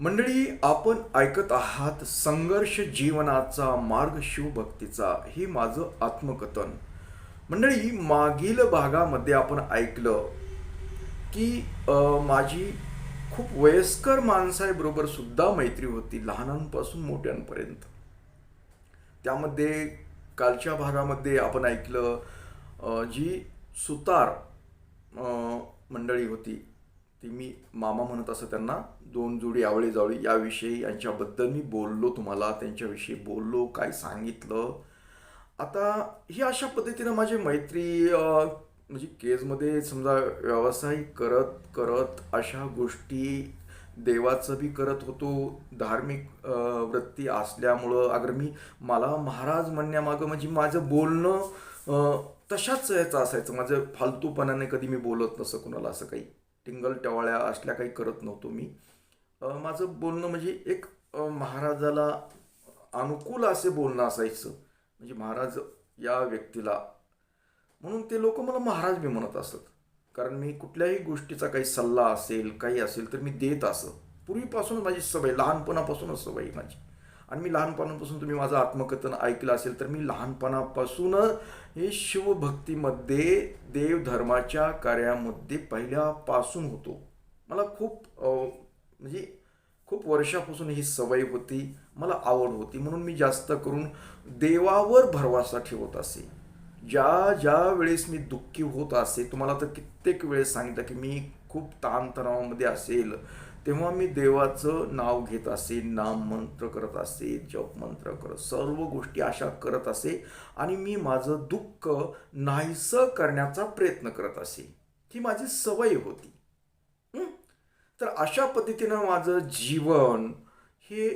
मंडळी आपण ऐकत आहात संघर्ष जीवनाचा मार्ग शिवभक्तीचा. हे माझं आत्मकथन. मंडळी मागील भागामध्ये आपण ऐकलं की माझी खूप वयस्कर माणसाबरोबर सुद्धा मैत्री होती लहानांपासून मोठ्यांपर्यंत. त्यामध्ये कालच्या भागामध्ये आपण ऐकलं जी सुतार मंडळी होती ती मी मामा म्हणत असं त्यांना दोन जोडी आवळी जावळी याविषयी यांच्याबद्दल मी बोललो तुम्हाला त्यांच्याविषयी बोललो काय सांगितलं? आता ही अशा पद्धतीनं माझी मैत्री म्हणजे केजमध्ये समजा व्यवसाय करत करत अशा गोष्टी देवाचं बी करत होतो धार्मिक वृत्ती असल्यामुळं अगर मी मला महाराज म्हणण्यामागं म्हणजे माझं बोलणं तशाच याचं असायचं. माझं फालतूपणाने कधी मी बोलत नसं कुणाला असं काही. टिंगल टवाळ्या असल्या काही करत नव्हतो मी. माझं बोलणं म्हणजे एक महाराजाला अनुकूल असे बोलणं असायचं. म्हणजे महाराज या व्यक्तीला म्हणून ते लोक मला महाराज बी म्हणत असत. कारण मी कुठल्याही गोष्टीचा काही सल्ला असेल काही असेल तर मी देत असं. पूर्वीपासून माझी सवय लहानपणापासूनच सवय माझी. आणि मी लहानपणापासून तुम्ही माझं आत्मकथन ऐकलं असेल तर मी लहानपणापासून हे शिवभक्तीमध्ये देवधर्माच्या कार्यामध्ये पहिल्यापासून होतो. मला खूप म्हणजे खूप वर्षापासून ही सवय होती मला आवड होती. म्हणून मी जास्त करून देवावर भरवासा ठेवत असे. ज्या ज्या वेळेस मी दुःखी होत असे तुम्हाला तर कित्येक वेळेस सांगितलं की मी खूप ताणतणावामध्ये असेल. तेव्हा मी देवाचं नाव घेत असे नाम मंत्र करत असे जप मंत्र करत सर्व गोष्टी अशा करत असे आणि मी माझं दुःख नाहीसं करण्याचा प्रयत्न करत असे. ही माझी सवय होती. तर अशा पद्धतीनं माझं जीवन हे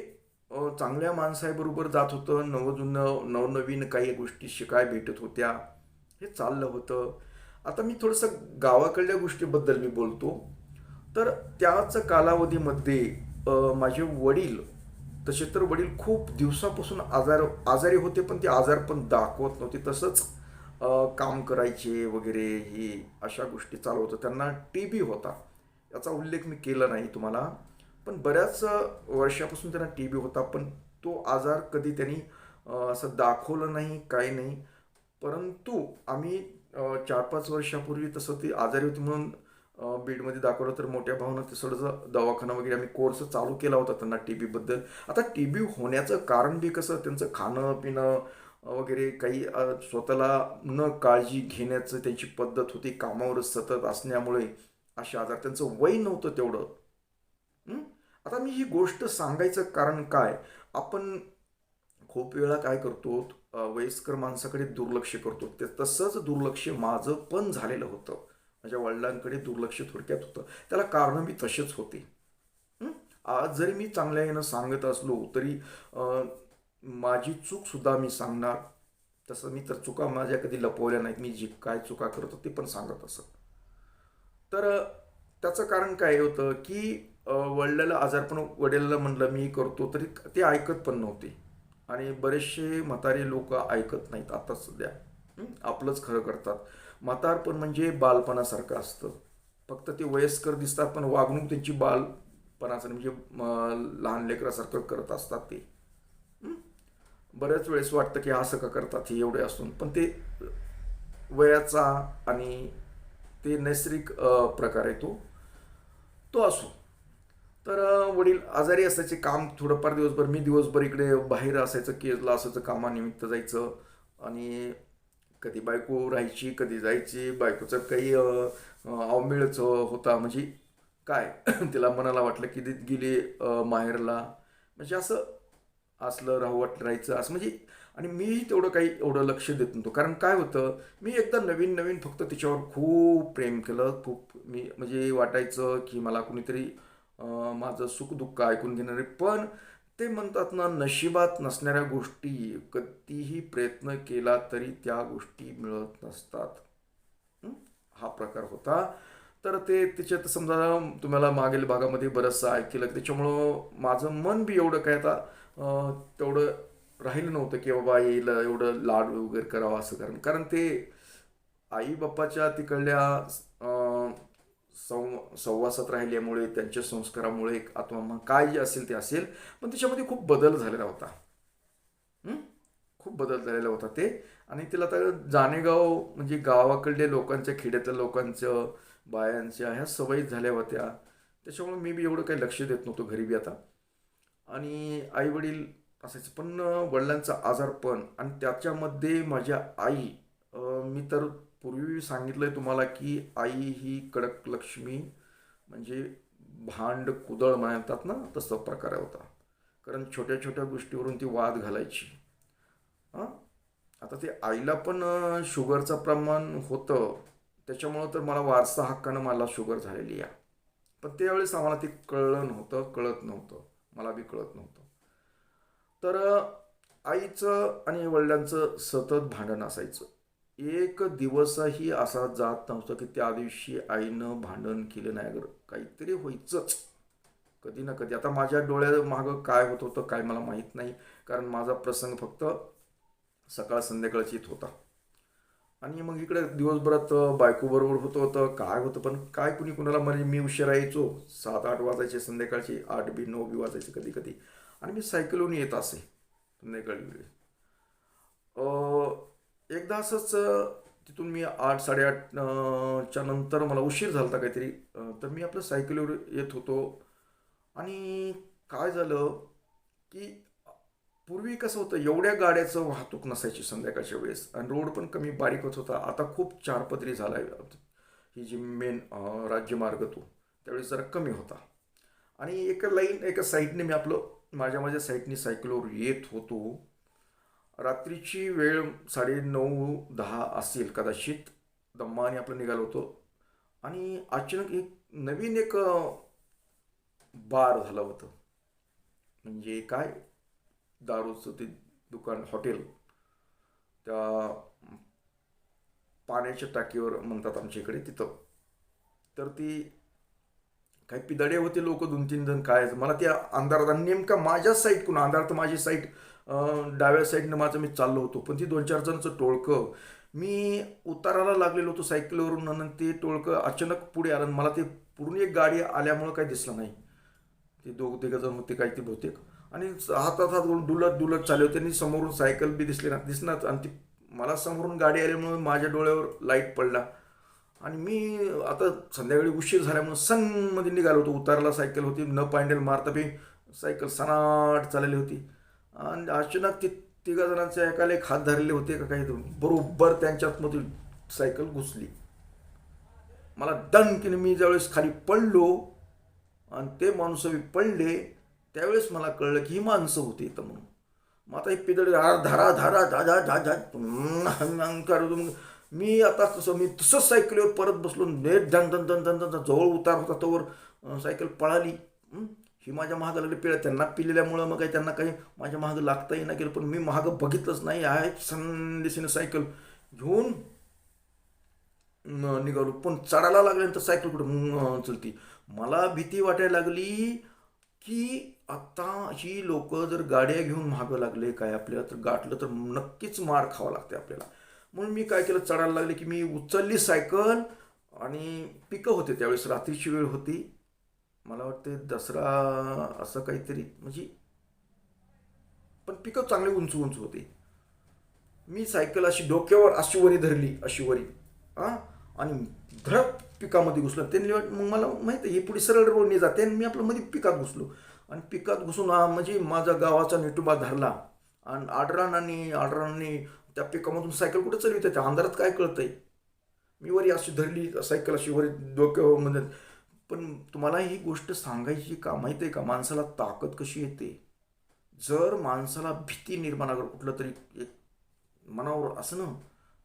चांगल्या माणसाबरोबर जात होतं. नवजुनं नवनवीन काही गोष्टी शिकाय भेटत होत्या. हे चाललं होतं. आता मी थोडंसं गावाकडल्या गोष्टीबद्दल मी बोलतो. तर त्याच कालावधीमध्ये माझे वडील तसे तर वडील खूप दिवसापासून आजार आजारी होते पण ते आजार पण दाखवत नव्हते. तसंच काम करायचे वगैरे ही अशा गोष्टी चालू होतं त्यांना टी बी होता. याचा उल्लेख मी केला नाही तुम्हाला. पण बऱ्याच वर्षापासून त्यांना टी बी होता पण तो आजार कधी त्यांनी असं दाखवलं नाही काही नाही. परंतु आम्ही चार पाच वर्षापूर्वी तसं ते आजारी होती म्हणून बीडमध्ये दाखवलं तर मोठ्या भावना ते दवाखाना वगैरे आम्ही कोर्स चालू केला होता त्यांना टी बीबद्दल आता टी बी होण्याचं कारण बी कसं त्यांचं खाणं पिणं वगैरे काही स्वतःला न काळजी घेण्याचं त्यांची पद्धत होती. कामावर सतत असण्यामुळे असे आजार त्यांचं वय नव्हतं तेवढं. आता मी ही गोष्ट सांगायचं कारण काय? आपण खूप वेळा काय करतो वयस्कर माणसाकडे दुर्लक्ष करतो. ते तसंच दुर्लक्ष माझं पण झालेलं होतं. माझ्या वडिलांकडे दुर्लक्ष थोडक्यात होतं. त्याला कारणं मी तसेच होते. आज जरी मी चांगल्या यानं सांगत असलो तरी माझी चूकसुद्धा मी सांगणार. तसं मी तर चुका माझ्या कधी लपवल्या नाहीत. मी जी काय चुका करतो ते पण सांगत असत. तर त्याचं कारण काय होतं की वडिलाला आजारपण वडिलाला म्हणलं मी करतो तरी ते ऐकत पण नव्हते. आणि बरेचसे म्हातारे लोक ऐकत नाहीत आता सध्या. आपलंच खरं करतात. म्हातारपण म्हणजे बालपणासारखं असतं. फक्त ते वयस्कर दिसतात पण वागणूक त्यांची बालपणाचं म्हणजे लहान लेकरासारखं करत असतात ते. बऱ्याच वेळेस वाटतं की असं का करतात हे एवढे असून. पण ते वयाचा आणि ते नैसर्गिक प्रकार आहे तो. तो असो. तर वडील आजारी असायचे काम थोडंफार दिवसभर. मी दिवसभर इकडे बाहेर असायचं केजला असायचं कामानिमित्त जायचं. आणि कधी बायको राहायची कधी जायची बायकोचं काही अ, अवमेळच होता. म्हणजे काय? तिला मनाला वाटलं की ती गेली माहेरला. म्हणजे असं असलं राहू वाटलं राहायचं असं. म्हणजे आणि मीही तेवढं काही एवढं लक्ष देत नव्हतो. कारण काय होतं मी एकदा नवीन नवीन फक्त तिच्यावर खूप प्रेम केलं. खूप मी म्हणजे वाटायचं की मला कुणीतरी माझं सुखदुःख ऐकून घेणारे पण ते म्हणतात ना नशिबात नसणाऱ्या गोष्टी कधीही प्रयत्न केला तरी त्या गोष्टी मिळत नसतात. हा? प्रकार होता. तर ते त्याच्यात समजा तुम्हाला मागील भागामध्ये बरंचसं ऐकलं त्याच्यामुळं माझं मन बी एवढं काय आता तेवढं राहिलं नव्हतं की बाबा येईल एवढं लाड वगैरे करावं असं कारण. कारण ते आई बाप्पाच्या तिकडल्या सं संवासात राहिल्यामुळे त्यांच्या संस्कारामुळे एक आत्मा मग काय जे असेल ते असेल पण त्याच्यामध्ये खूप बदल झालेला होता. खूप बदल झालेला होता ते. आणि तिला तर जाणेगाव म्हणजे गावाकडल्या लोकांच्या खेड्यातल्या लोकांचं बायांच्या ह्या सवयी झाल्या होत्या. त्याच्यामुळे मी बी एवढं काही लक्ष देत नव्हतो घरी बी आता. आणि आई वडील असायचं. पण वडिलांचा आजारपण आणि त्याच्यामध्ये माझ्या आई मी तर पूर्वी सांगितलं आहे तुम्हाला की आई ही कडक लक्ष्मी म्हणजे भांड कुदळ म्हणतात ना तसा प्रकार होता. कारण छोट्या छोट्या गोष्टीवरून ती वाद घालायची. हां? आता ते आईला पण शुगरचं प्रमाण होतं. त्याच्यामुळं तर मला वारसा हक्कानं मला शुगर झालेली आहे. पण त्यावेळेस आम्हाला ते कळलं नव्हतं कळत नव्हतं. मला बी कळत नव्हतं. तर आईचं आणि वडिलांचं सतत भांडण असायचं. एक दिवसही असा जात नव्हता की त्या दिवशी आईनं भांडण केलं नाही. अगर काहीतरी व्हायचंच कधी ना कधी. आता माझ्या डोळ्या मागं काय होत होतं काय मला माहीत नाही. कारण माझा प्रसंग फक्त सकाळ संध्याकाळची येत होता. आणि मग इकडे दिवसभरात बायकोबरोबर होतं होतं. काय होतं पण काय कुणी कुणाला म्हणजे मी उशिरा यायचो. सात आठ वाजायचे संध्याकाळची. आठ बी नऊ बी वाजायचे कधी कधी. आणि मी सायकलवरून येत असे. संध्याकाळी वेळी एकदा असंच तिथून मी आठ साडेआठ च्या नंतर मला उशीर झाला होता काहीतरी तर मी आपलं सायकलीवर येत होतो. आणि काय झालं की पूर्वी कसं होतं एवढ्या गाड्याचं वाहतूक नसायची संध्याकाळच्या वेळेस आणि रोड पण कमी बारीक होत होता. आता खूप चारपदरी झाला आहे ही जी मेन राज्यमार्ग तो त्यावेळेस जरा कमी होता. आणि एका लाईन एका साईडने मी आपलं माझ्या माझ्या साईडने सायकलवर येत होतो. रात्रीची वेळ साडे नऊ दहा असेल कदाचित. दम्माने आपलं निघालो होतो. आणि अचानक एक नवीन एक बार झालं होतं. म्हणजे काय? दारूचं ते दुकान हॉटेल. त्या पाण्याच्या टाकीवर म्हणतात आमच्या इकडे तिथं. तर ती काही पिदडे होते लोक दोन तीन जण काय? मला त्या अंधारात नेमका माझ्याच कुणा अंधारात तर माझी साईड डाव्या साईडनं माझं मी चाललो होतो. पण ती दोन चार जणांचं टोळकं मी उताराला लागलेलो होतो सायकलवरून आणि ते टोळकं अचानक पुढे आलं आणि मला ते पूर्ण एक गाडी आल्यामुळं काही दिसलं नाही. ते दोघ तिघं जण होते काही ते बहुतेक. आणि हातात हात करून डुलत डुलत चालले होते आणि समोरून सायकल बी दिसली ना दिसणार आणि ती मला समोरून गाडी आल्यामुळे माझ्या डोळ्यावर लाइट पडला. आणि मी आता संध्याकाळी उशीर झाल्यामुळे सनमध्ये निघालो होतो. उतारला सायकल होती. न पायंडेल मारता बी सायकल सनाट चाललेली होती. आणि अचानक ते तिघा जणांच्या एकाला एक हात धरले होते का काही बरोबर त्यांच्यातमधून सायकल घुसली मला डंकीने मी ज्यावेळेस खाली पडलो आणि ते माणसं मी पडले त्यावेळेस मला कळलं की ही माणसं होती इथं म्हणून मग आता ही पिदळे धारा धारा धारा धा धारा धारा मी आता कसं मी तसंच सायकलीवर परत बसलो नेट धन धन धन धन धन जवळ उतार होता तोवर सायकल पळाली की ही माझ्या महागं लागली पिळ्या त्यांना. पिलेल्यामुळं मग काही त्यांना काही माझ्या महागं लागताही नाही गेलं पण मी महागं बघितलंच नाही. आहे संदेशीनं सायकल घेऊन निघालो. पण चढायला लागल्यानंतर सायकल कुठं? चलती. मला भीती वाटायला लागली की आता ही लोक जर गाड्या घेऊन महाग लागले काय आपल्याला तर गाठलं तर नक्कीच मार खावा लागते आपल्याला. म्हणून मी काय केलं? चढायला लागले की मी उचलली सायकल आणि पिकं होते त्यावेळेस. रात्रीची वेळ होती. मला वाटते दसरा असं काहीतरी म्हणजे पण पिकं चांगले उंच उंच होते. मी सायकल अशी डोक्यावर अशी वरी धरली अशी वरी हां? आणि धडक पिकामध्ये घुसलो. त्यांनी मग मला माहिती आहे, हे पुढे सरळ रोडने जाते. आणि मी आपलं मध्ये पिकात घुसलो. आणि पिकात घुसून म्हणजे माझा गावाचा नेटुबा धरला. आणि आडरान आणि त्या पिकामधून सायकल कुठे चालवी त्या अंधारात काय कळतंय? मी वरी अशी धरली सायकल अशी वरी डोक्यावर म्हणजे पण तुम्हाला ही गोष्ट सांगायची का? माहिती आहे का? माणसाला ताकद कशी येते? जर माणसाला भीती निर्माण कुठलं तरी एक मनावर असं ना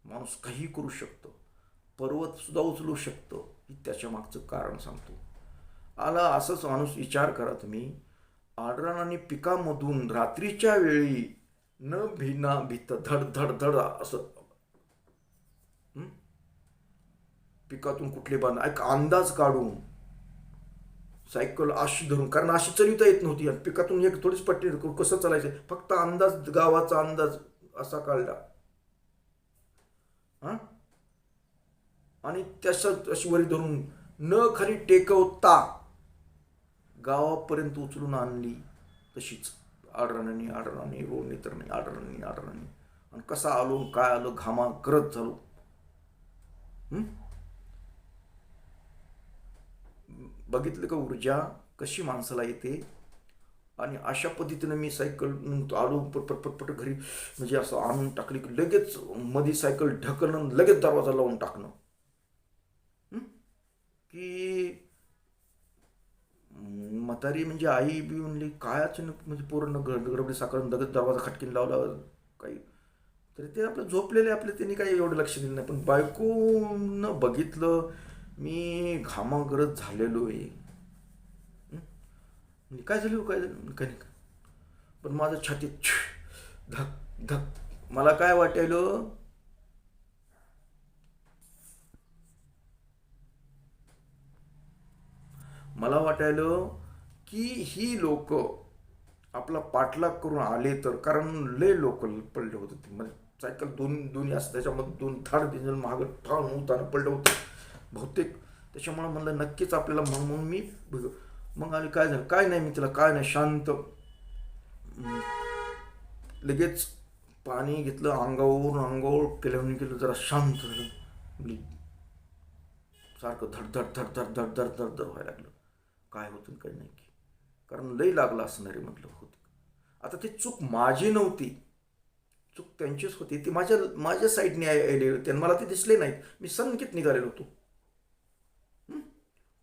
माणूस काही करू शकतो. पर्वतसुद्धा उचलू शकतो. ही त्याच्या मागचं कारण सांगतो. आला असंच माणूस विचार करा तुम्ही. आडरान आणि पिकामधून रात्रीच्या वेळी न भिना भीत धड धड धड असं पिकातून कुठले बांध एक अंदाज काढून सायकल अशी धरून कारण अशी चलिता येत नव्हती. आणि पिकातून एक थोडीच पट्टी करू कसं चालायचं? फक्त अंदाज गावाचा अंदाज असा काढला. हा? आणि त्याच्या अशी वरी धरून न खाली टेकवता गावापर्यंत उचलून आणली. तशीच आडराणी आडराणी रोडणी तर नाही आडराणी आडराणी आणि कसा आलो काय आलो घामा करत झालो हं? बघितलं का ऊर्जा कशी माणसाला येते? आणि अशा पद्धतीनं मी सायकल आलो पटपट घरी म्हणजे असं आणून टाकली की लगेच मध्ये सायकल ढकलणं लगेच दरवाजा लावून टाकणं. की म्हातारी म्हणजे आई बी म्हणली काय अचानक म्हणजे पूर्ण गडबडी साखर लगेच दरवाजा खटकीन लावला काही तरी ते आपलं झोपलेले आपले त्यांनी काही एवढं लक्ष दिलं नाही. पण बायकोनं बघितलं मी घामागरज झालेलो आहे. म्हणजे काय झालं हो, काय झालं? म्हणजे काय नाही पण माझं छाती धक धक. मला काय वाटायलं? मला वाटायलं की ही लोक आपला पाठलाग करून आले तर कारण लय लोक पडले होते. म्हणजे सायकल दोन दोन्ही असं त्याच्यामध्ये दोन थार डिझेल महाग ठाण होताना पडलं होतं. बहुतेक. त्याच्यामुळं म्हणलं नक्कीच आपल्याला मग म्हणून मी मग आणि काय झालं? काय नाही मी तिला काय नाही शांत. लगेच पाणी घेतलं अंगावर अंगावर केल्यावर केलं जरा शांत झालं. म्हणजे सारखं धडधड धडधड धडधड धडधड व्हायला लागलं. काय होतं काय नाही की. कारण लई लागलं असणारे म्हटलं होतं. आता ती चूक माझी नव्हती. चूक त्यांचीच होती. ती माझ्या माझ्या साईडने आलेली होती आणि मला ते दिसले नाहीत. मी संकेत निघालेलो होतो.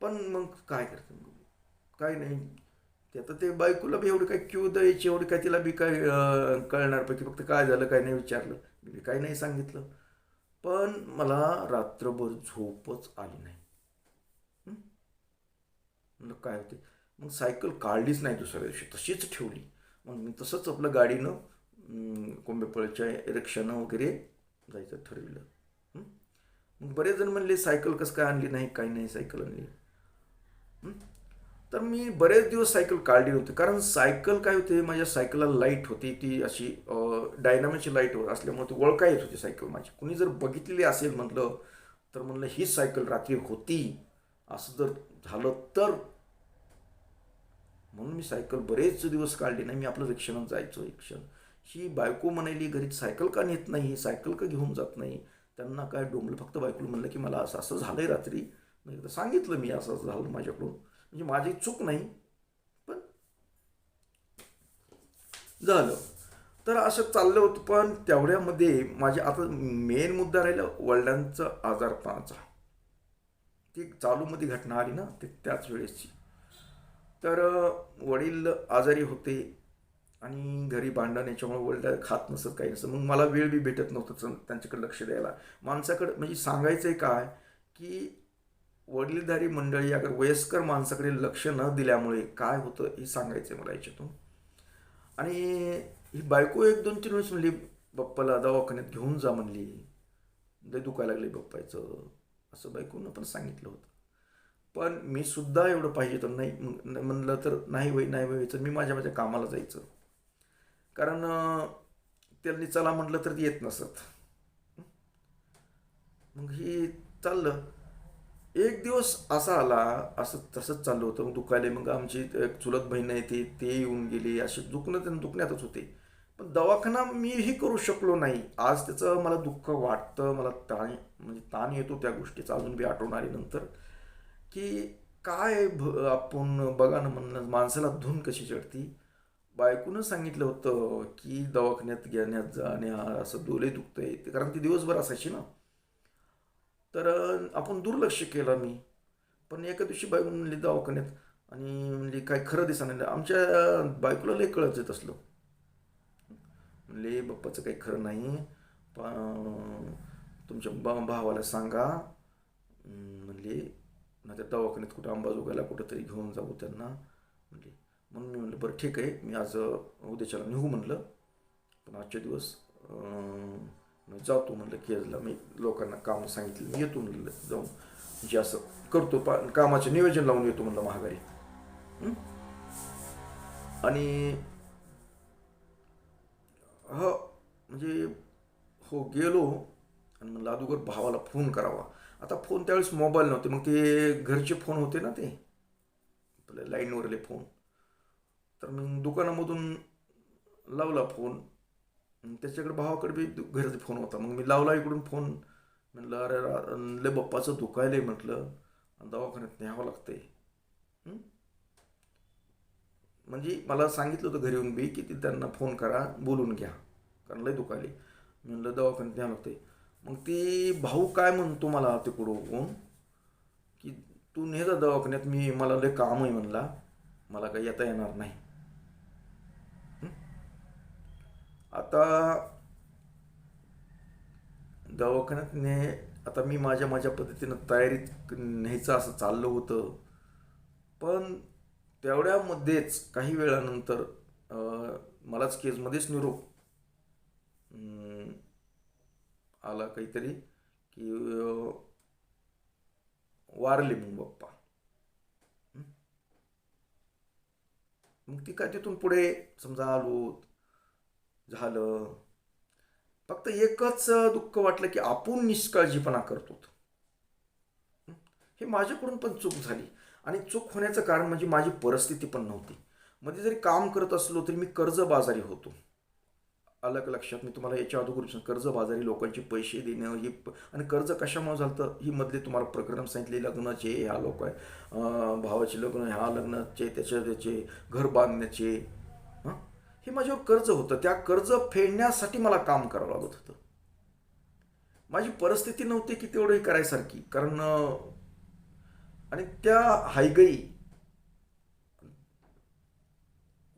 पण मग काय करते मग? काय नाही. ते आता ते बायकोला बी एवढी काय क्यू द्यायची एवढी काय तिला बी काय कळणार पैकी फक्त काय झालं काय नाही विचारलं. मी काही नाही सांगितलं. पण मला रात्रभर झोपच आली नाही. म्हणलं काय होते मग सायकल काढलीच नाही दुसऱ्या दिवशी. तशीच ठेवली. मग मी तसंच आपलं गाडीनं कोंबेपळच्या रिक्षानं वगैरे जायचं ठरविलं. मग बरेच जण म्हणले सायकल कसं काय आणली नाही काही नाही सायकल आणली. तर मी बरेच दिवस सायकल काढली होती कारण सायकल काय होते माझ्या सायकलला लाइट होती ती अशी डायनामिकची लाइट असल्यामुळे ती ओळखा येत होती सायकल माझी. कुणी जर बघितलेली असेल म्हटलं तर म्हणलं ही सायकल रात्री होती. असं जर झालं तर? म्हणून मी सायकल बरेच दिवस काढली नाही. मी आपलं रिक्षणात जायचो रिक्षण ही बायको म्हणाली घरी सायकल का नेत नाही? सायकल का घेऊन जात नाही? त्यांना काय डोंबलं. फक्त बायकोला म्हणलं की मला असं असं झालं आहे रात्री. मग एकदा सांगितलं मी असं असं झालं माझ्याकडून. म्हणजे माझी चूक नाही पण झालं. तर असं चाललं होतं पण तेवढ्यामध्ये माझ्या आता मेन मुद्दा राहिला वडिलांचा आजारपणाचा ती चालूमध्ये घटना आली ना ते त्याच वेळेसची. तर वडील आजारी होते आणि घरी भांडण याच्यामुळे वडील खात नसत काही नसतं. मग मला वेळ बी भेटत नव्हतं त्यांच्याकडे लक्ष द्यायला. माणसाकडे म्हणजे सांगायचं आहे काय की वडीलधारी मंडळी अगर वयस्कर माणसाकडे लक्ष न दिल्यामुळे काय होतं हे सांगायचं आहे मला याच्यातून. आणि ही बायको एक दोन तीन वेळेस म्हणली बाप्पाला दवाखान्यात घेऊन जा म्हणली. लय दुखायला लागले बाप्पायचं असं बायकोनं पण सांगितलं होतं. पण मी सुद्धा एवढं पाहिजे तर नाही म्हणलं तर नाही वय नाही व्हायचं तर मी माझ्या माझ्या कामाला जायचं. कारण त्यांनी चला म्हटलं तर येत नसत. मग हे चाललं. एक दिवस असा आला असं तसंच चाललं होतं. मग दुखायला मग आमची एक चुलत बहीण आहे ते ते येऊन गेले. असे दुखणं त्यांना दुखण्यातच होते. पण दवाखाना मीही करू शकलो नाही. आज त्याचं मला दुःख वाटतं मला ताण म्हणजे ताण येतो त्या गोष्टीचा. अजून बी आठवण आली नंतर. की काय भ आपण बघा ना म्हणणं माणसाला धून कशी चढती? बायकोनं सांगितलं होतं की दवाखान्यात घेण्यात जाण्या असं डोले दुखतंय. ते कारण ती दिवसभर असायची ना. तर आपण दुर्लक्ष केलं मी. पण एका दिवशी बायको म्हणली दवाखान्यात. आणि म्हणली काय खरं दिसा नाही. आमच्या बायकोला लय कळत येत असलं. म्हणले बाप्पाचं काही खरं नाही पण तुमच्या बा भावाला सांगा. म्हणले नाही तर दवाखान्यात कुठं अंबाजोगायला कुठंतरी घेऊन जाऊ त्यांना. म्हणले म्हणून मी म्हणलं बरं ठीक आहे. मी आज उद्याच्याला निघू म्हणलं. पण आजच्या दिवस मी जातो म्हणलं केजला मी लोकांना काम सांगितलं. मी येतो म्हणलं जाऊन. म्हणजे असं करतो पा कामाचे नियोजन लावून येतो म्हणलं महागारी आणि हो म्हणजे हो गेलो आणि म्हणलं अगोदर भावाला फोन करावा. आता फोन त्यावेळेस मोबाईल नव्हते. मग ते घरचे फोन होते ना ते. आपल्या लाईनवरले फोन. तर मग दुकानामधून लावला फोन. त्याच्याकडे भावाकडे बी दु- घराचा फोन होता. मग मी लावला इकडून फोन. म्हणलं अरे लय बाप्पाचं आहे म्हटलं. दवाखान्यात न्यावं लागतंय. म्हणजे मला सांगितलं होतं घरी येऊन बी की ते त्यांना फोन करा बोलून घ्या. कारण लय दुखायले म्हणलं दवाखान्यात न्यावं लागतंय. मग ती भाऊ काय म्हणतो मला तिकडून? की तू नेजा दवाखान्यात मी मला लय काम आहे म्हणला. मला काही येता येणार नाही हं? आता दवाखान्यात ने आता मी माझ्या माझ्या पद्धतीनं तयारीत न्यायचं असं चाललं होतं. पण तेवढ्यामध्येच काही वेळानंतर मलाच केसमध्येच निरोप आला काहीतरी की वारले मग बाप्पा. मग ती काय तिथून पुढे समजा आलो झालं. फक्त एकच दुःख वाटलं की आपण निष्काळजीपणा करतो हे? माझ्याकडून पण चूक झाली. आणि चूक होण्याचं कारण म्हणजे माझी परिस्थिती पण नव्हती. मध्ये जरी काम करत असलो तरी मी कर्जबाजारी होतो. अलग लक्षात मी तुम्हाला याच्या अगोदर कर्जबाजारी लोकांचे पैसे देणं हे आणि कर्ज कशामुळे झालं ही मधले तुम्हाला प्रकरण सांगितले लग्नाचे ह्या लोक आहे भावाचे लग्न ह्या लग्नाचे त्याच्या त्याचे घर बांधण्याचे हे माझ्यावर कर्ज होतं. त्या कर्ज फेडण्यासाठी मला काम करावं लागत होतं. माझी परिस्थिती नव्हती की तेवढं हे करायसारखी. कारण आणि त्या हायगई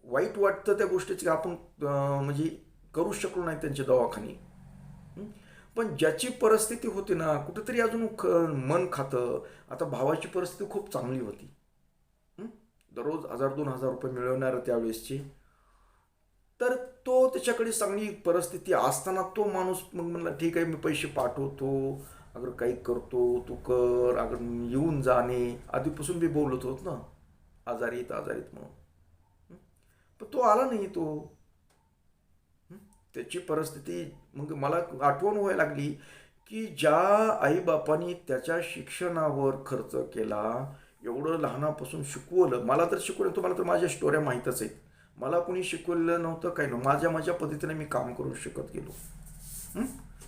वाईट वाटतं त्या गोष्टीची आपण म्हणजे करू शकलो नाही त्यांचे दवाखाने. पण ज्याची परिस्थिती होती ना कुठेतरी अजून ख मन खातं. आता भावाची परिस्थिती खूप चांगली होती. दररोज हजार दोन हजार रुपये मिळवणार त्यावेळेसची. तर तो त्याच्याकडे चांगली परिस्थिती असताना तो माणूस मग म्हणला ठीक आहे मी पैसे पाठवतो अगर काही करतो तू कर अगर येऊन जाणे. आधीपासून मी बोलत होत ना आजारी येत म्हणून. पण तो आला नाही तो. त्याची परिस्थिती मग मला आठवण व्हायला लागली की ज्या आईबापांनी त्याच्या शिक्षणावर खर्च केला एवढं लहानापासून शिकवलं मला तर शिकवलं तुम्हाला तर माझ्या स्टोऱ्या माहीतच आहेत. मला कोणी शिकवलेलं नव्हतं काही नव्हतं. माझ्या माझ्या पद्धतीने मी काम करून शिकत गेलो.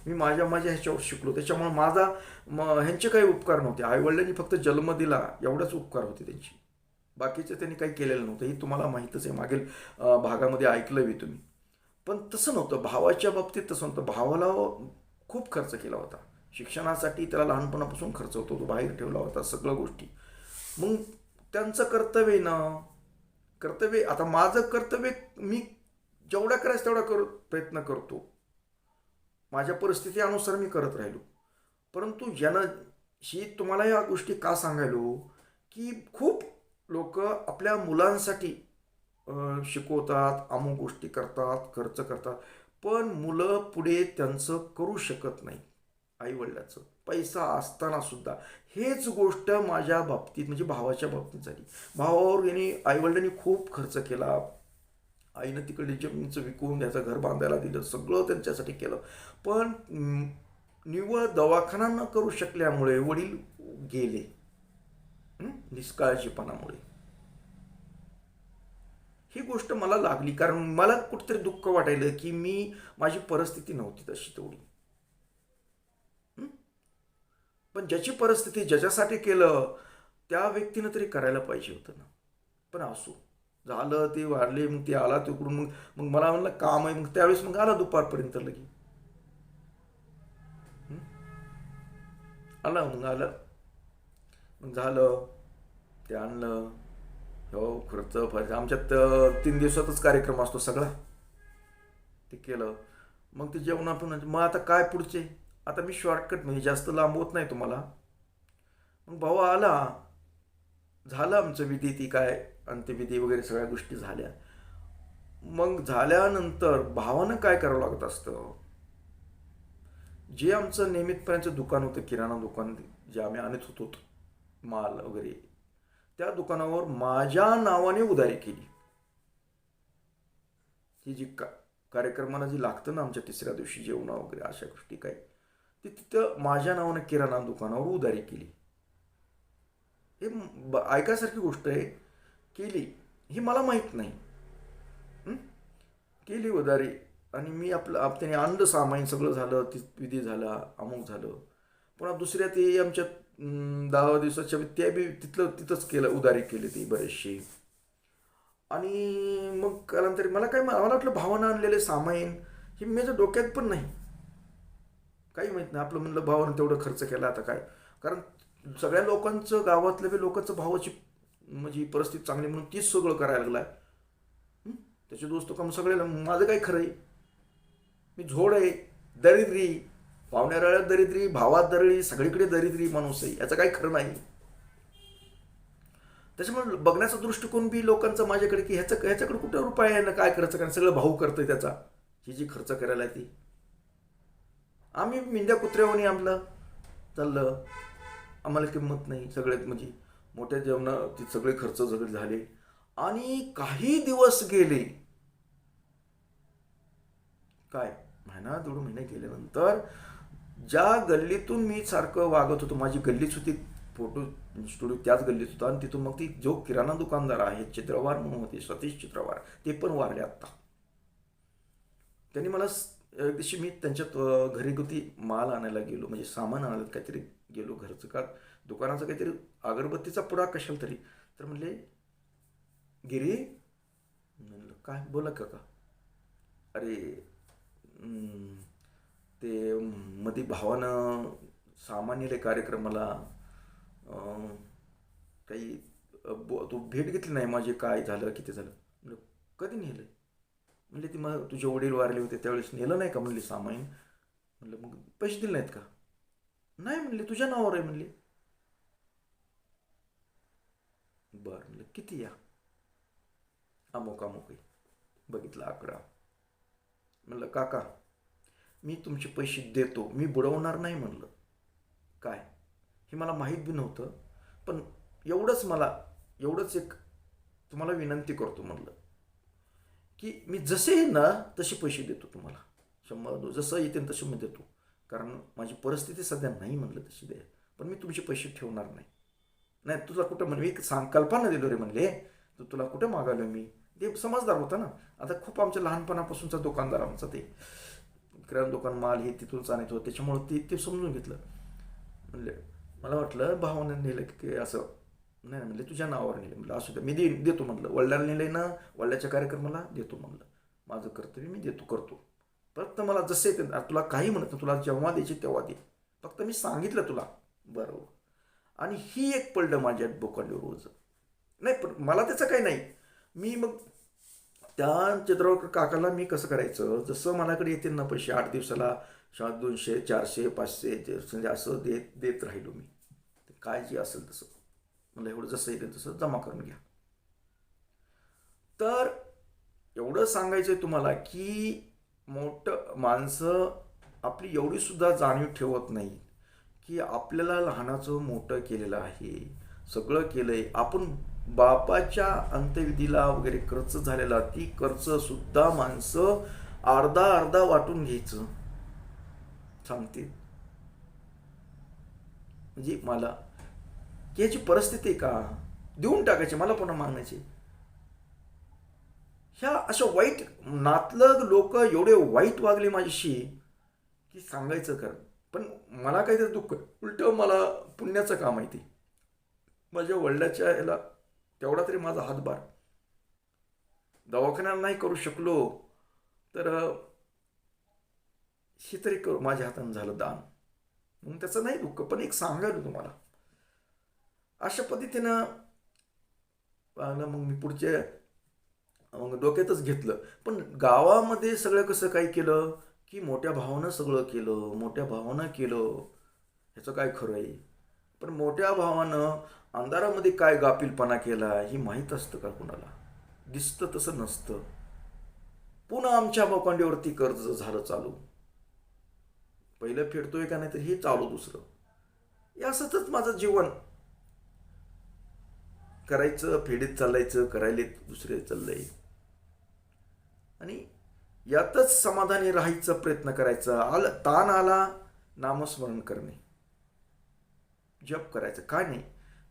मी माझ्या माझ्या ह्याच्यावर शिकलो. त्याच्यामुळे माझा म ह्यांचे काही उपकार नव्हते. आईवडिलांनी फक्त जन्म दिला एवढाच उपकार होते त्यांची. बाकीचे त्यांनी काही केलेलं नव्हतं. हे तुम्हाला माहीतच आहे. मागील भागामध्ये ऐकलं बी तुम्ही. पण तसं नव्हतं. भावाच्या बाबतीत तसं नव्हतं. भावाला खूप खर्च केला होता. शिक्षणासाठी त्याला लहानपणापासून खर्च होतो तो बाहेर ठेवला होता. सगळ्या गोष्टी. मग त्यांचं कर्तव्य ना कर्तव्य आता माझं कर्तव्य मी जेवढा करायचं तेवढा कर प्रयत्न करतो. माझ्या परिस्थितीनुसार मी करत राहिलो. परंतु ज्यानं ही तुम्हाला या गोष्टी का सांगायलो? की खूप लोक आपल्या मुलांसाठी शिकवतात अमुक गोष्टी करतात खर्च करतात पण मुलं पुढे त्यांचं करू शकत नाही आईवडिलाचं पैसा असताना सुद्धा. हेच गोष्ट माझ्या बाबतीत म्हणजे भावाच्या बाबतीत झाली. भावावर यांनी आईवडिलांनी खूप खर्च केला. आईनं तिकडे जमिनीचं विकून त्याचं घर बांधायला दिलं. सगळं त्यांच्यासाठी केलं. पण निव्वळ दवाखाना न करू शकल्यामुळे वडील गेले. निष्काळजीपणामुळे. ही गोष्ट मला लागली. कारण मला कुठेतरी दुःख वाटायलं की मी माझी परिस्थिती नव्हती तशी तेवढी हं? पण ज्याची परिस्थिती ज्याच्यासाठी केलं त्या व्यक्तीनं तरी करायला पाहिजे होतं ना. पण असो. झालं ते वाढले मग ते आला तिकडून मग मग मला म्हणलं काम आहे. मग त्यावेळेस मग आला दुपारपर्यंत लगे आलं आला मग आलं. मग झालं ते आणलं. हो खर्च फायदा आमच्यात तीन दिवसातच कार्यक्रम असतो सगळा. ते केलं. मग ते जेवण आपण मग आता काय पुढचे? आता मी शॉर्टकट म्हणजे जास्त लांबवत नाही तुम्हाला. मग भाऊ आला. झालं आमचं विधी ती काय अंत्यविधी वगैरे सगळ्या गोष्टी झाल्या. मग झाल्यानंतर भावानं काय करावं लागत असतं? जे आमचं नियमितपणाचं दुकान होतं किराणा दुकान जे आम्ही आणत होतो माल वगैरे त्या दुकानावर माझ्या नावाने उधारी केली. ही जी का कार्यक्रमाला जी लागतं ना आमच्या तिसऱ्या दिवशी जेवणा वगैरे अशा गोष्टी काही. ती तिथं माझ्या नावानं किराणा दुकानावर उधारी केली. हे ऐकासारखी ब- गोष्ट आहे. केली. ही मला माहीत नाही. केली उधारी. आणि मी आपलं आप त्याने आणलं सामाईन सगळं झालं ती विधी झाला अमुक झालं. पुन्हा दुसऱ्या ते आमच्या दहा दिवसाच्या त्या बी तिथलं तिथंच केलं उधारी केली ती बरेचशी. आणि मग कालांतरी मला काय मला वाटलं भावना आणलेले सामाईन हे माझ्या डोक्यात पण नाही. काही माहीत नाही. आपलं म्हणलं भावानं तेवढं खर्च केला आता काय. कारण सगळ्या लोकांचं गावातल्या बी लोकांचं भावाची म्हणजे परिस्थिती चांगली म्हणून तीच सगळं करायला लागला आहे त्याचे दोस्त काम सगळे माझं काय खरं आहे. मी झोड आहे दरिद्री पाहुण्याराळ्यात दरिद्री भावात दरळी सगळीकडे दरिद्री माणूस आहे. याचं काही खरं नाही. त्याच्यामुळे बघण्याचा दृष्टिकोन बी लोकांचा माझ्याकडे की ह्याचं ह्याच्याकडे कुठं रुपये आहे ना काय खर्च कारण सगळं भाऊ करतं त्याचा. ही जी खर्च करायला आहे ती आम्ही मिंद्या कुत्र्यावणी आमलं. चाललं. आम्हाला किंमत नाही सगळ्यात म्हणजे. मोठ्या जेवणा ते सगळे खर्च सगळे झाले. आणि काही दिवस गेले. काय? महिना दोन महिने गेल्यानंतर ज्या गल्लीतून मी सारखं वागत होतो माझी गल्लीच होती फोटो स्टुडिओ त्याच गल्लीत होता. आणि तिथून मग ती जो किराणा दुकानदार आहे चित्रवार म्हणून होते सतीश चित्रवार ते पण वारले आत्ता. त्यांनी मला एक दिवशी मी त्यांच्यात घरगुती माल आणायला गेलो. म्हणजे सामान आणायला काहीतरी गेलो घरचं. का दुकानाचं काहीतरी अगरबत्तीचा पुडा कशाला तरी. तर म्हणले गिरी म्हणलं काय? बोला काका. अरे ते मध्ये भावानं सामान कार्यक्रमाला काही बो- तू भेट घेतली नाही माझे काय झालं किती झालं? म्हणजे कधी नेलं? म्हणजे ती मग तुझे वडील वारले होते त्यावेळेस नेलं नाही का? म्हणले सामाईन. म्हणलं मग पैसे दिले नाहीत का? नाही म्हणले तुझ्या नावावर आहे म्हणले. बरं म्हणलं किती या? अमोक अमोक बघितला आकडा म्हणलं काका मी तुमचे पैसे देतो मी बुडवणार नाही म्हणलं. काय? हे मला माहीत बी नव्हतं पण एवढंच मला एवढंच एक तुम्हाला विनंती करतो म्हणलं. की मी जसे येईन ना तसे पैसे देतो तुम्हाला. शंभर जसं येते तसे मी देतो. कारण माझी परिस्थिती सध्या नाही म्हणलं तशी द्या पण मी तुमचे पैसे ठेवणार नाही. नाही तुला कुठं म्हण मी एक सांग कल्पना दिलो रे म्हणले. तर तुला कुठं मागालो मी? ते समजदार होता ना. आता खूप आमच्या लहानपणापासूनचा दुकानदार आमचा ते. किराणा दुकान माल हे तिथूनच आणत होतं. त्याच्यामुळं ते ते समजून घेतलं. म्हणले मला वाटलं भावानं नेलं की असं नाही म्हणले तुझ्या नावावर नेलं म्हणलं असू द्या मी देईन देतो म्हटलं वडिलांना नेलंय ना वडिलाच्या कार्यक्रमाला देतो म्हणलं. माझं कर्तव्य मी देतो करतो. फक्त मला जसे ते तुला काही म्हणत नाही, तुला जेव्हा द्यायचे तेव्हा दे. फक्त मी सांगितलं तुला. बरोबर. आणि ही एक पडलं माझ्या बोकांडी रोज. नाही पण मला त्याचं काही नाही. मी मग त्या चित्रावर काकाला मी कसं करायचं? जसं मलाकडे येतील ना पैसे आठ दिवसाला दोनशे चारशे पाचशे ते म्हणजे असं देत देत राहिलो मी. काय जे असेल तसं. मला एवढं जसं येते तसं जमा करून घ्या. तर एवढं सांगायचं आहे तुम्हाला की मोठं माणसं आपली एवढी सुद्धा जाणीव ठेवत नाही की आपल्याला लहानाचं मोठं केलेलं आहे सगळं केलंय. आपण बापाच्या अंत्यविधीला वगैरे खर्च झालेला ती खर्च सुद्धा माणसं अर्धा अर्धा वाटून घ्यायचं. सांगते. म्हणजे मला की याची परिस्थिती आहे का? देऊन टाकायची मला पुन्हा मागण्याची. ह्या अशा वाईट नातलग लोक एवढे वाईट वागले माझ्याशी की सांगायचं कर पण मला काहीतरी दुःख उलट मला पुण्याचं काम आहे ते. माझ्या वडिलाच्या याला तेवढा तरी माझा हातभार. दवाखान्याला नाही करू शकलो तर हे तरी करू. माझ्या हातानं झालं दान. मग त्याचं नाही दुःख पण एक सांगायला तुम्हाला अशा पद्धतीनं पाहिलं मग मी पुढच्या मग डोक्यातच घेतलं. पण गावामध्ये सगळं कसं काय केलं? की मोठ्या भावानं सगळं केलं मोठ्या भावानं केलं ह्याचं काय खरं आहे? पण मोठ्या भावानं अंधारामध्ये काय गाफीलपणा केला हे माहीत असतं का कुणाला? दिसतं तसं नसतं. पुन्हा आमच्या बोकांडीवरती कर्ज झालं चालू. पहिलं फेडतोय का नाही तर हे चालू दुसरं. हे असंच माझं जीवन. करायचं फेडीत चालायचं करायले दुसरे चाललंय आणि यातच समाधानी राहायचा प्रयत्न करायचा. आला ताण आला नामस्मरण करणे. जप करायचं. काय नाही.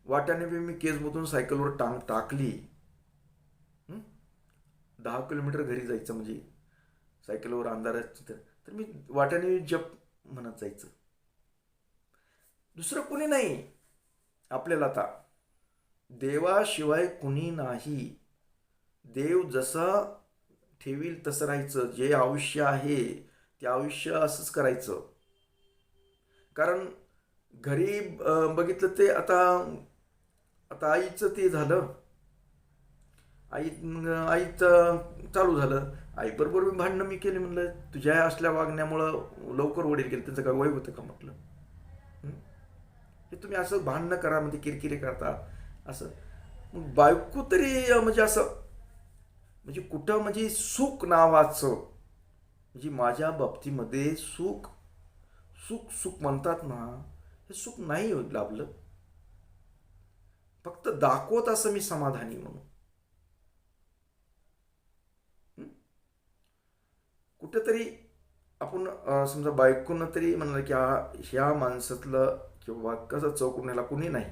वाट्याने बी मी केसमधून सायकलवर टांग टाकली. दहा किलोमीटर घरी जायचं म्हणजे सायकलवर अंधारात तर मी वाट्याने जप म्हणत जायचं. दुसरं कुणी नाही. आपल्याला आता देवाशिवाय कुणी नाही. देव जसा ठेवील तसं राहायचं. जे आयुष्य आहे ते आयुष्य असंच करायचं. कारण घरी बघितलं ते आता आता आईचं ते झालं. आई आईचं चालू झालं. आईबरोबर मी भांडणं मी केली म्हणलं तुझ्या असल्या वागण्यामुळं लवकर वडील गेले. त्यांचं काय वय होतं का? म्हटलं. हे तुम्ही असं भांडणं करा म्हणजे किरकिरे करता. असं. मग बायको तरी म्हणजे असं म्हणजे कुठं म्हणजे सुख नावाचं म्हणजे माझ्या बाबतीमध्ये सुख सुख सुख म्हणतात ना हे सुख नाही लाभलं. फक्त दाखवत असं मी समाधानी म्हणून. हं? कुठेतरी आपण समजा बायकोनं तरी म्हणलं की हा ह्या माणसातलं किंवा कसं चौकण्याला कुणी नाही.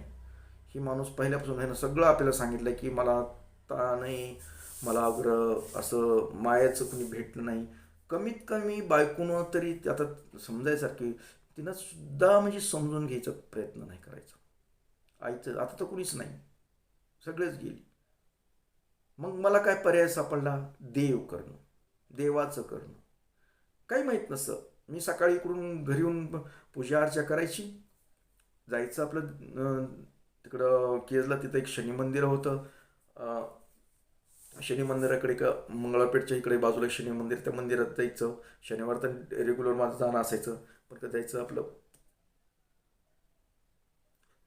ही माणूस पहिल्यापासून ह्यानं ना सगळं आपल्याला सांगितलं की मला ता नाही मला अग्र असं मायाचं कुणी भेटलं नाही. कमीत कमी बायकोनं तरी ते आता समजायसारखी तिनं सुद्धा म्हणजे समजून घ्यायचा प्रयत्न नाही करायचा. आईचं आता तर कुणीच नाही. सगळेच गेली. मग मला काय पर्याय सापडला? देव करणं. देवाचं करणं. काही माहीत नसतं. मी सकाळी इकडून घरी येऊन पूजा अर्चा करायची. जायचं आपलं तिकडं केजला तिथं एक शनी मंदिर होतं. शनी मंदिराकडे का मंगळापेठच्या इकडे बाजूला एक शनी मंदिर त्या मंदिरात जायचं. शनिवार तर रेग्युलर माझं जाणं असायचं. पण का जायचं आपलं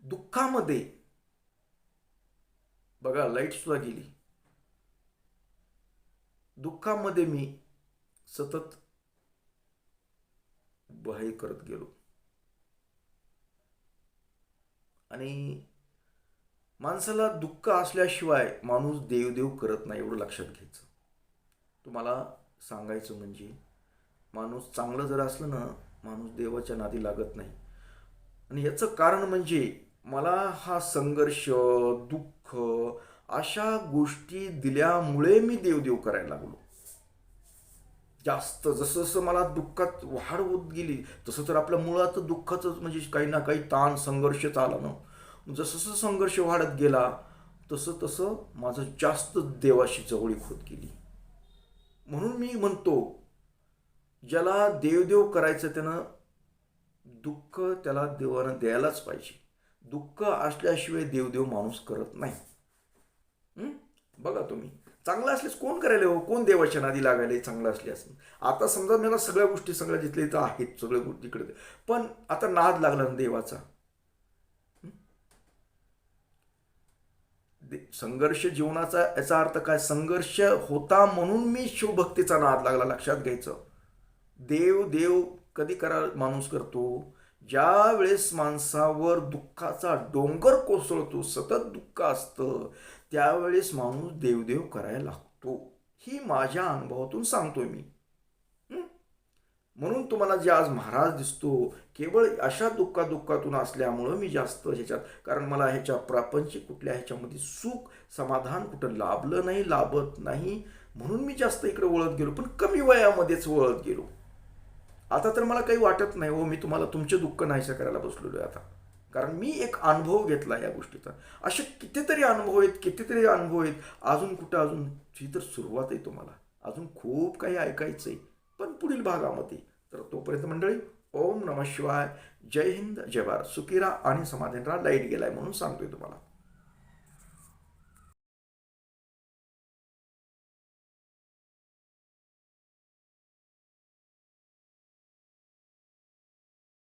दुःखामध्ये. बघा लाइट सुद्धा गेली. दुःखामध्ये मी सतत बहाई करत गेलो. आणि माणसाला दुःख असल्याशिवाय माणूस देवदेव करत नाही एवढं लक्षात घ्यायचं. तुम्हाला सांगायचं म्हणजे माणूस चांगलं जर असलं ना माणूस देवाच्या नादी लागत नाही. आणि याचं कारण म्हणजे मला हा संघर्ष दुःख अशा गोष्टी दिल्यामुळे मी देवदेव करायला लागलो. जास्त जसं जसं मला दुःखात वाढ होत गेली तसं तर आपल्या मुळात दुःखाचं म्हणजे काही ना काही ताण संघर्ष आला जसजसं संघर्ष वाढत गेला तसं तसं माझं जास्त देवाशी जवळीक होत गेली म्हणून मी म्हणतो ज्याला देवदेव करायचं त्यानं दुःख त्याला देवानं द्यायलाच पाहिजे. दुःख असल्याशिवाय देवदेव माणूस करत नाही. बघा तुम्ही. चांगलं असल्यास कोण करायला हो कोण देवाच्या नादी लागायला चांगलं असले असं आता समजा मला सगळ्या गोष्टी सगळ्या जिथल्या इथं आहेत सगळ्या गोष्टी इकडे. पण आता नाद लागला ना देवाचा हं? दे- संघर्ष जीवनाचा याचा अर्थ काय? संघर्ष होता म्हणून मी शिवभक्तीचा नाद लागला लक्षात घ्यायचं. देव देव कधी करा माणूस करतो? ज्या वेळेस माणसावर दुःखाचा डोंगर कोसळतो सतत दुःख असतं त्यावेळेस माणूस देवदेव करायला लागतो. ही माझ्या अनुभवातून सांगतोय मी. म्हणून तुम्हाला जे आज महाराज दिसतो केवळ अशा दुःखादुःखातून असल्यामुळं मी जास्त ह्याच्यात कारण मला ह्याच्या प्रापंचिक कुठल्या ह्याच्यामध्ये सुख समाधान कुठं लाभलं नाही लाभत नाही म्हणून मी जास्त इकडे वळत गेलो पण कमी वयामध्येच वळत गेलो. आता तर मला काही वाटत नाही हो मी तुम्हाला तुमचे दुःख नाहीसं करायला बसलेलो आहे आता. कारण मी एक अनुभव घेतला या गोष्टीचा. असे कितीतरी अनुभव आहेत कितीतरी अनुभव आहेत अजून कुठं अजून ही तर सुरुवात आहे तुम्हाला. अजून खूप काही ऐकायचं आहे पण पुढील भागामध्ये. तर तोपर्यंत मंडळी ओम नम शिवाय. जय हिंद जय भारत. सुकिरा आणि समाधीनरा लाइट गेलाय म्हणून सांगतोय तुम्हाला.